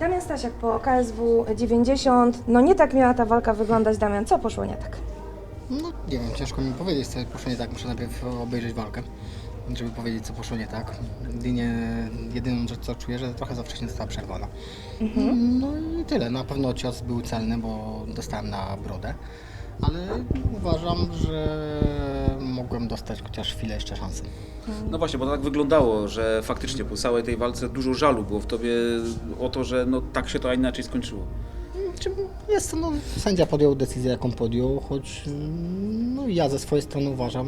Damian Stasiak po KSW 90. No nie tak miała ta walka wyglądać, Damian. Co poszło nie tak? No nie wiem, ciężko mi powiedzieć, co poszło nie tak. Muszę najpierw obejrzeć walkę, żeby powiedzieć, co poszło nie tak. Jedynie, jedyną rzecz, co czuję, że trochę za wcześnie została przerwana. No i tyle. Na pewno cios był celny, bo dostałem na brodę. Ale uważam, że mogłem dostać chociaż chwilę jeszcze szansy. No właśnie, bo to tak wyglądało, że faktycznie po całej tej walce dużo żalu było w tobie o to, że no tak się to a inaczej skończyło. Czy jest no, sędzia podjął decyzję, jaką podjął, choć mm, no, ja ze swojej strony uważam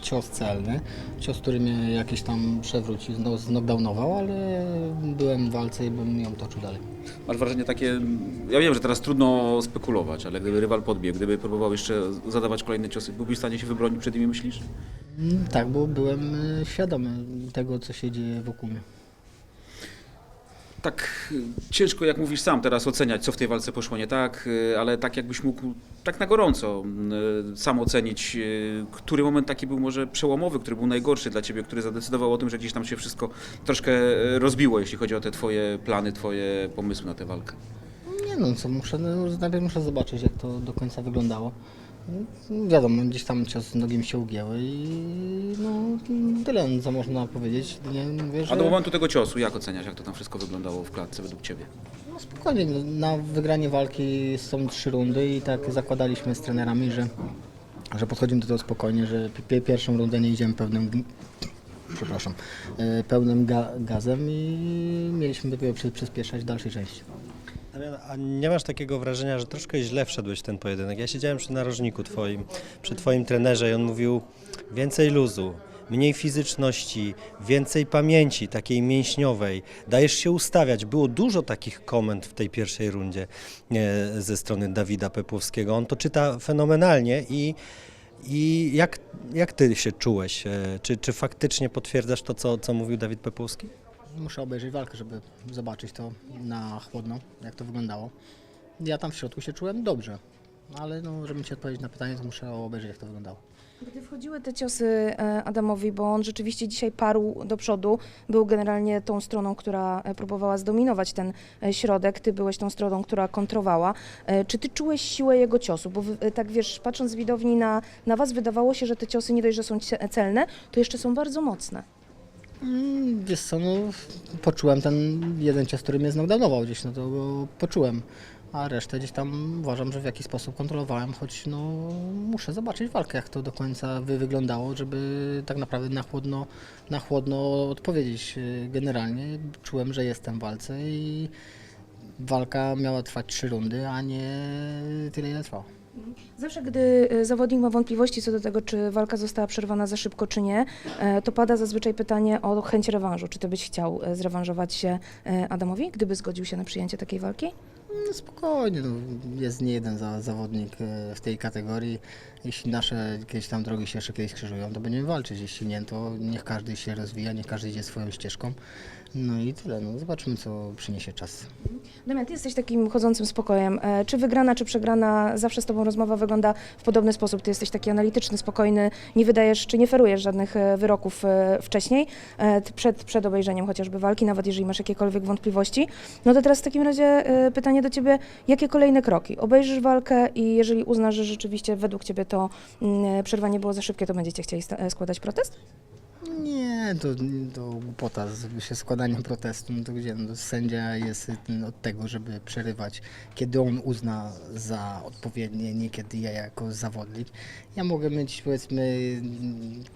cios celny, cios, który mnie jakiś tam przewrócił, zno- znokdownował, ale byłem w walce i bym ją toczył dalej. Masz wrażenie takie, ja wiem, że teraz trudno spekulować, ale gdyby rywal podbiegł, gdyby próbował jeszcze zadawać kolejne ciosy, byłbyś w stanie się wybronić przed nimi, myślisz? Mm, Tak, bo byłem y, świadomy tego, co się dzieje wokół mnie. Tak y, ciężko, jak mówisz sam teraz oceniać, co w tej walce poszło nie tak, y, ale tak jakbyś mógł tak na gorąco y, sam ocenić, który moment taki był może przełomowy, który był najgorszy dla ciebie, który zadecydował o tym, że gdzieś tam się wszystko troszkę rozbiło, jeśli chodzi o te twoje plany, twoje pomysły na tę walkę. Nie no, co muszę, no, najpierw muszę zobaczyć, jak to do końca wyglądało. No, Wiadomo, gdzieś tam cios z nogiem się ugięły i no tyle, co można powiedzieć. Nie mówię, że... A do momentu tego ciosu, jak oceniasz, jak to tam wszystko wyglądało w klatce według ciebie? No spokojnie, no, na wygranie walki są trzy rundy i tak zakładaliśmy z trenerami, że, że podchodzimy do tego spokojnie, że pi- pierwszą rundę nie idziemy pełnym, g- przepraszam, e, pełnym ga, gazem i mieliśmy dopiero przy, przyspieszać w dalszej części. A nie masz takiego wrażenia, że troszkę źle wszedłeś w ten pojedynek? Ja siedziałem przy narożniku twoim, przy twoim trenerze i on mówił więcej luzu, mniej fizyczności, więcej pamięci takiej mięśniowej. Dajesz się ustawiać. Było dużo takich komend w tej pierwszej rundzie e, ze strony Dawida Pepłowskiego. On to czyta fenomenalnie i i jak, jak ty się czułeś? E, Czy, czy faktycznie potwierdzasz to, co, co mówił Dawid Pepłowski? Muszę obejrzeć walkę, żeby zobaczyć to na chłodno, jak to wyglądało. Ja tam w środku się czułem dobrze, ale no, żebym ci odpowiedzieć na pytanie, to muszę obejrzeć, jak to wyglądało. Gdy wchodziły te ciosy e, Adamowi, bo on rzeczywiście dzisiaj parł do przodu, był generalnie tą stroną, która e, próbowała zdominować ten e, środek, ty byłeś tą stroną, która kontrowała. Czy ty czułeś siłę jego ciosu? Bo tak wiesz, patrząc z widowni na, na was, wydawało się, że te ciosy nie dość, że są celne, to jeszcze są bardzo mocne. Mm, Wiesz co, no, poczułem ten jeden cios, który mnie znokdownował gdzieś, no to poczułem. A resztę gdzieś tam uważam, że w jakiś sposób kontrolowałem, choć no, muszę zobaczyć walkę, jak to do końca wy wyglądało, żeby tak naprawdę na chłodno, na chłodno odpowiedzieć. Y, Generalnie czułem, że jestem w walce i walka miała trwać trzy rundy, a nie tyle, ile trwała. Zawsze, gdy e, zawodnik ma wątpliwości co do tego, czy walka została przerwana za szybko, czy nie, e, to pada zazwyczaj pytanie o chęć rewanżu. Czy ty byś chciał e, zrewanżować się e, Adamowi, gdyby zgodził się na przyjęcie takiej walki? No spokojnie, jest nie jeden za, zawodnik w tej kategorii. Jeśli nasze jakieś tam drogi się jeszcze kiedyś krzyżują, to będziemy walczyć. Jeśli nie, to niech każdy się rozwija, niech każdy idzie swoją ścieżką. No i tyle, no zobaczymy co przyniesie czas. Damian, ty jesteś takim chodzącym spokojem. E, Czy wygrana, czy przegrana, zawsze z tobą rozmowa wygląda w podobny sposób. Ty jesteś taki analityczny, spokojny, nie wydajesz, czy nie ferujesz żadnych e, wyroków e, wcześniej, przed, przed obejrzeniem chociażby walki, nawet jeżeli masz jakiekolwiek wątpliwości. No to teraz w takim razie pytanie do ciebie, jakie kolejne kroki? Obejrzysz walkę i jeżeli uznasz, że rzeczywiście według ciebie to mm, przerwanie było za szybkie, to będziecie chcieli składać protest? Nie, to, to głupota z się składaniem protestu. No to gdzie? No, sędzia jest y, od tego, żeby przerywać, kiedy on uzna za odpowiednie, nie kiedy ja jako zawodnik. Ja mogę mieć powiedzmy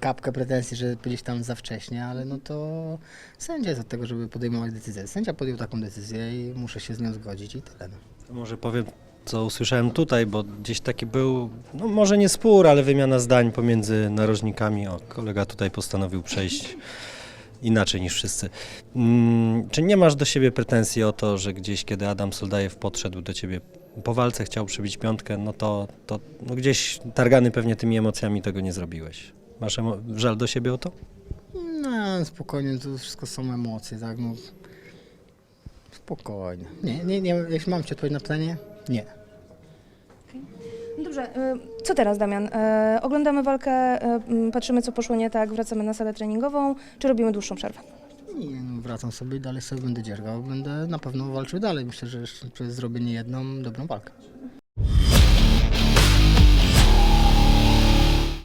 kapkę pretensji, że byliś tam za wcześnie, ale no to sędzia jest od tego, żeby podejmować decyzję. Sędzia podjął taką decyzję i muszę się z nią zgodzić i tyle. No. Może powiem, co usłyszałem tutaj, bo gdzieś taki był, no może nie spór, ale wymiana zdań pomiędzy narożnikami. O, kolega tutaj postanowił przejść inaczej niż wszyscy. Mm, czy nie masz do siebie pretensji o to, że gdzieś, kiedy Adam Soldajew podszedł do ciebie po walce, chciał przybić piątkę, no to, to no gdzieś targany pewnie tymi emocjami tego nie zrobiłeś. Masz żal do siebie o to? No, spokojnie, to wszystko są emocje, tak? No, spokojnie. Nie, nie, nie, jeśli mam Ci odpowiedzieć na pytanie, nie. No Dobrze, e, co teraz Damian? E, Oglądamy walkę, e, m, patrzymy co poszło nie tak, wracamy na salę treningową, czy robimy dłuższą przerwę? Nie, no, wracam sobie i dalej sobie będę dziergał. Będę na pewno walczył dalej. Myślę, że jeszcze zrobię nie jedną dobrą walkę.